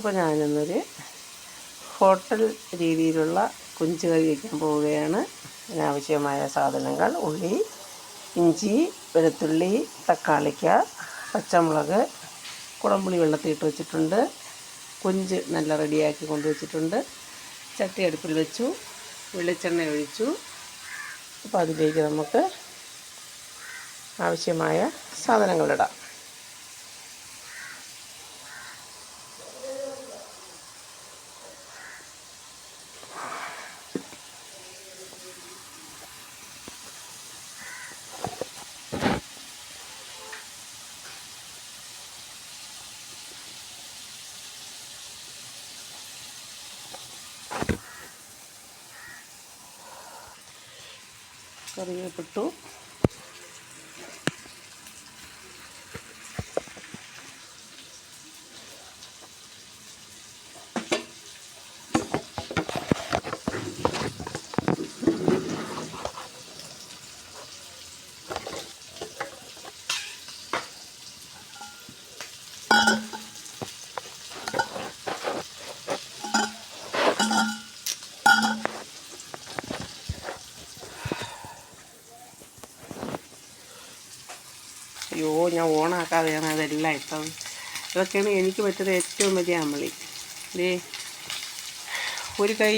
അപ്പോൾ ഞാനിന്നൊരു ഹോട്ടൽ രീതിയിലുള്ള കുഞ്ചു കറി വയ്ക്കാൻ പോവുകയാണ്. അതിനാവശ്യമായ സാധനങ്ങൾ ഉള്ളി ഇഞ്ചി വെളുത്തുള്ളി തക്കാളിക്ക പച്ചമുളക് കുളമ്പുളി വെള്ളത്തിയിട്ട് വെച്ചിട്ടുണ്ട്. കുഞ്ച് നല്ല റെഡിയാക്കി കൊണ്ടുവച്ചിട്ടുണ്ട് ചട്ടി അടുപ്പിൽ വെച്ചു. വെളിച്ചെണ്ണ ഒഴിച്ചു. അപ്പോൾ അതിലേക്ക് നമുക്ക് ആവശ്യമായ സാധനങ്ങളിടാം കറിവേപ്പിട്ടു. ഞാൻ ഓണാക്കാതെയാണ് അതെല്ലാം ഇട്ടത് ഇതൊക്കെയാണ് എനിക്ക് പറ്റുന്ന ഏറ്റവും വലിയ അമളി ദേ ഒരു കൈ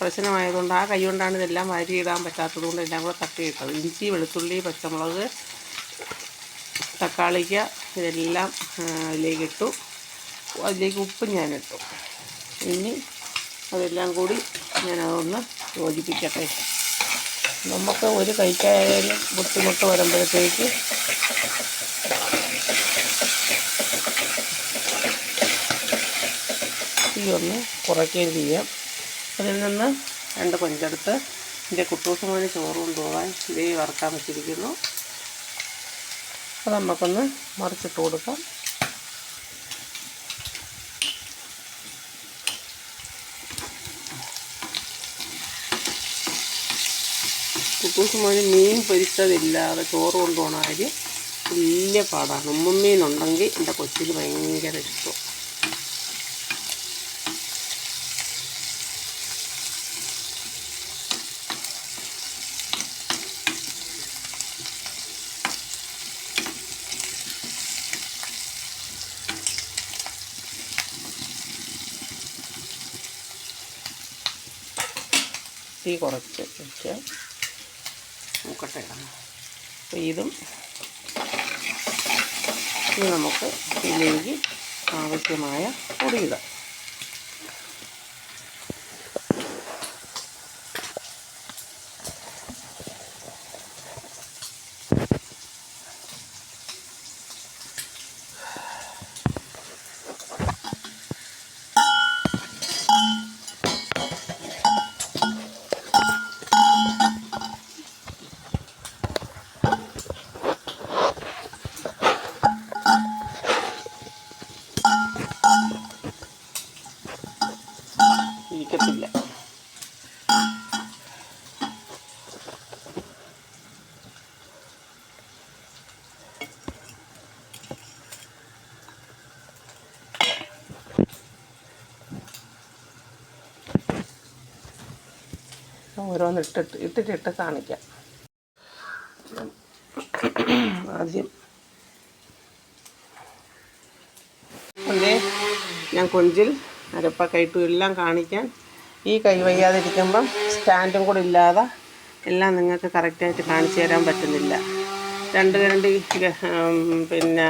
പ്രശ്നമായതുകൊണ്ട് ആ കൈ കൊണ്ടാണ് ഇതെല്ലാം വാരിയിടാൻ പറ്റാത്തത് കൊണ്ട് എല്ലാം കൂടെ തട്ടിയിട്ടത്. ഇഞ്ചി വെളുത്തുള്ളി പച്ചമുളക് തക്കാളിക്ക ഇതെല്ലാം അതിലേക്ക് ഇട്ടു. അതിലേക്ക് ഉപ്പ് ഞാനിട്ടു. ഇനി അതെല്ലാം കൂടി ഞാനതൊന്ന് യോജിപ്പിക്കട്ടെ. നമുക്ക് ഒരു കൈക്കായാലും ബുദ്ധിമുട്ട് വരുമ്പോഴത്തേക്ക് തീ ഒന്ന് കുറയ്ക്കുകയും ചെയ്യാം. അതിൽ നിന്ന് രണ്ട് കൊഞ്ചെടുത്ത് എന്റെ കുട്ടൂസ് മോന് ചോറ് കൊണ്ടുപോകാൻ ഇതേ വറുക്കാൻ വെച്ചിരിക്കുന്നു. അത് നമുക്കൊന്ന് മറിച്ചിട്ട് കൊടുക്കാം. കുട്ടൂസ് മോന് മീൻ പൊരിച്ചതില്ലാതെ ചോറ് കൊണ്ടുപോകണ വലിയ പാടാണ്. ഉമ്മമ്മീനുണ്ടെങ്കിൽ എന്റെ കൊച്ചിന് ഭയങ്കര ഇഷ്ടം. തീ കുറച്ച് വെച്ച് നോക്കട്ടെ അപ്പോൾ ഇതും ഇനി നമുക്ക് ഇതിലേക്ക് ആവശ്യമായ പൊടിയിടാം ഓരോന്ന് ഇട്ടിട്ട് ഇട്ടിട്ടിട്ട് കാണിക്കാം. ആദ്യം ഞാൻ കൊഞ്ചിൽ അരപ്പക്കയിട്ടു എല്ലാം കാണിക്കാൻ ഈ കൈ വയ്യാതിരിക്കുമ്പം സ്റ്റാൻഡും കൂടെ ഇല്ലാതെ എല്ലാം നിങ്ങൾക്ക് കറക്റ്റായിട്ട് കാണിച്ചു തരാൻ പറ്റുന്നില്ല. രണ്ട് രണ്ട് പിന്നെ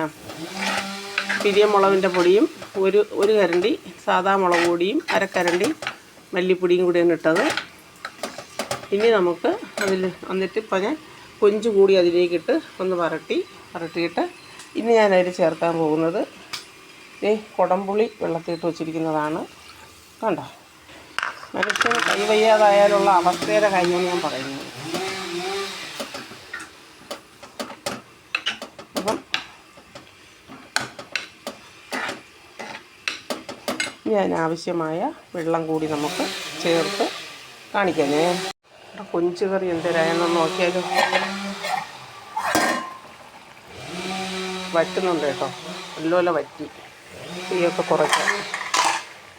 പിരിയമുളകിന്റെ പൊടിയും ഒരു ഒരു കരണ്ടി സാധാ മുളക് പൊടിയും അരക്കരണ്ടി മല്ലിപ്പൊടിയും കൂടിയാണ് ഇട്ടത്. ഇനി നമുക്ക് അതിൽ എന്നിട്ട് ഇപ്പം ഞാൻ കൊഞ്ച് കൂടി അതിലേക്കിട്ട് ഒന്ന് വരട്ടി വരട്ടിയിട്ട് ഇനി ഞാൻ അതിൽ ചേർക്കാൻ പോകുന്നത് ഈ കുടംപുളി വെള്ളത്തിലിട്ട് വെച്ചിരിക്കുന്നതാണ്. കണ്ടോ? മനുഷ്യന് കൈ വയ്യാതായാലുള്ള അവസ്ഥയുടെ കാര്യമാണ് ഞാൻ പറയുന്നത്. അപ്പം ഞാൻ ആവശ്യമായ വെള്ളം കൂടി നമുക്ക് ചേർത്ത് കാണിക്കാനേ ഇവിടെ കൊഞ്ച് കറി എന്തരായെന്നൊന്ന് നോക്കിയാലോ. വറ്റുന്നുണ്ട് കേട്ടോ. നല്ലപോലെ വറ്റി. തീയൊക്കെ കുറയ്ക്കാം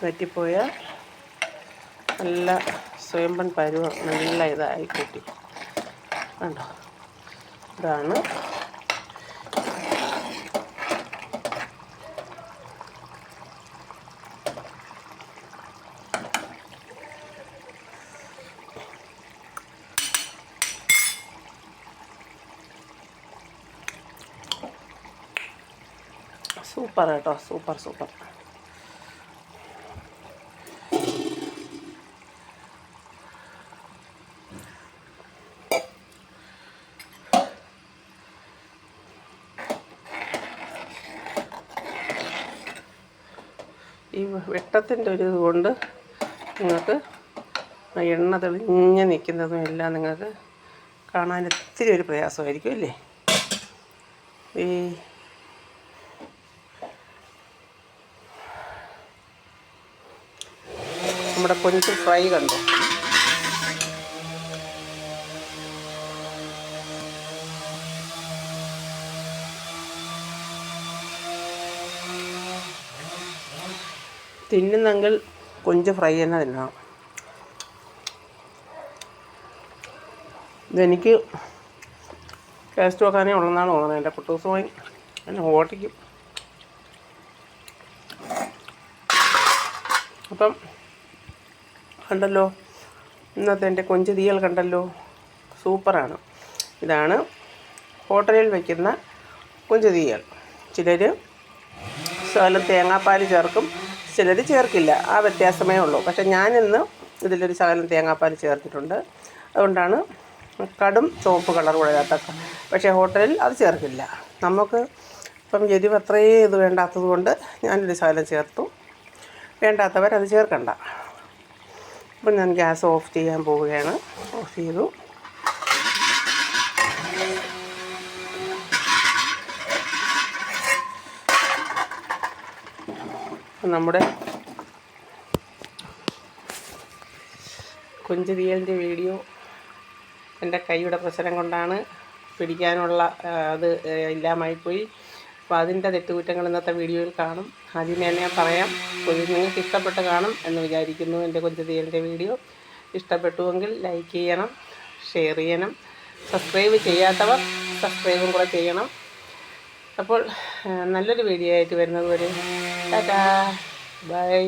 വറ്റിപ്പോയ നല്ല സ്വയംപൻ പരുവ നല്ല ഇതായി കിട്ടി. കണ്ടോ? ഇതാണ് സൂപ്പർ കേട്ടോ സൂപ്പർ സൂപ്പർ. ഈ വെട്ടത്തിന്റെ ഒരു ഇതുകൊണ്ട് നിങ്ങൾക്ക് എണ്ണ തെളിഞ്ഞ് നിൽക്കുന്നതും എല്ലാം നിങ്ങൾക്ക് കാണാൻ ഇത്തിരി ഒരു പ്രയാസമായിരിക്കും അല്ലേ? ഈ നമ്മുടെ കൊഞ്ച് ഫ്രൈ കണ്ടു? തിന്നുന്നെങ്കിൽ കൊഞ്ച് ഫ്രൈ തന്നെ തിന്നണം. ഇതെനിക്ക് ടേസ്റ്റ് വെക്കാനേ ഉള്ളതെന്നാണ് തോന്നുന്നത്. എന്റെ കുട്ടൂസുമായി എന്നെ ഓട്ടിക്കും. അപ്പം കണ്ടല്ലോ? ഇന്നത്തെ എന്റെ കൊഞ്ച് കണ്ടല്ലോ? സൂപ്പറാണ്. ഇതാണ് ഹോട്ടലിൽ വയ്ക്കുന്ന കൊഞ്ച് ചിലർ ശകലം തേങ്ങാപ്പാൽ ചേർക്കും ചിലർ ചേർക്കില്ല. ആ വ്യത്യാസമേ ഉള്ളൂ. പക്ഷേ ഞാനിന്ന് ഇതിലൊരു ശകലം തേങ്ങാപ്പാൽ ചേർത്തിട്ടുണ്ട്. അതുകൊണ്ടാണ് കടും ചുവപ്പ് കളർ കൂടാത്ത പക്ഷേ ഹോട്ടലിൽ അത് ചേർക്കില്ല. നമുക്ക് ഇപ്പം എരിവ് അത്രയും ഇത് വേണ്ടാത്തത് കൊണ്ട് ഞാനൊരു ശകലം ചേർത്തു. വേണ്ടാത്തവരത് ചേർക്കണ്ട. അപ്പം ഞാൻ ഗ്യാസ് ഓഫ് ചെയ്യാൻ പോവുകയാണ്. ഓഫ് ചെയ്തു. നമ്മുടെ കുഞ്ചിരിയലിന്റെ വീഡിയോ എന്റെ കൈയുടെ പ്രശ്നം കൊണ്ടാണ് പിടിക്കാനുള്ള അത് ഇല്ലാമായിപ്പോയി. അപ്പോൾ അതിന്റെ തെറ്റുകുറ്റങ്ങൾ ഇന്നത്തെ വീഡിയോയിൽ കാണും. ആദ്യമേ തന്നെ ഞാൻ പറയാം നിങ്ങൾക്ക് ഇഷ്ടപ്പെട്ട് കാണും എന്ന് വിചാരിക്കുന്നു എന്റെ കൊഞ്ച് തീയലിന്റെ വീഡിയോ. ഇഷ്ടപ്പെട്ടുവെങ്കിൽ ലൈക്ക് ചെയ്യണം ഷെയർ ചെയ്യണം സബ്സ്ക്രൈബ് ചെയ്യാത്തവർ സബ്സ്ക്രൈബും കൂടെ ചെയ്യണം. അപ്പോൾ നല്ലൊരു വീഡിയോ ആയിട്ട് വരുന്നത് വരെ. ടാറ്റാ. ബൈ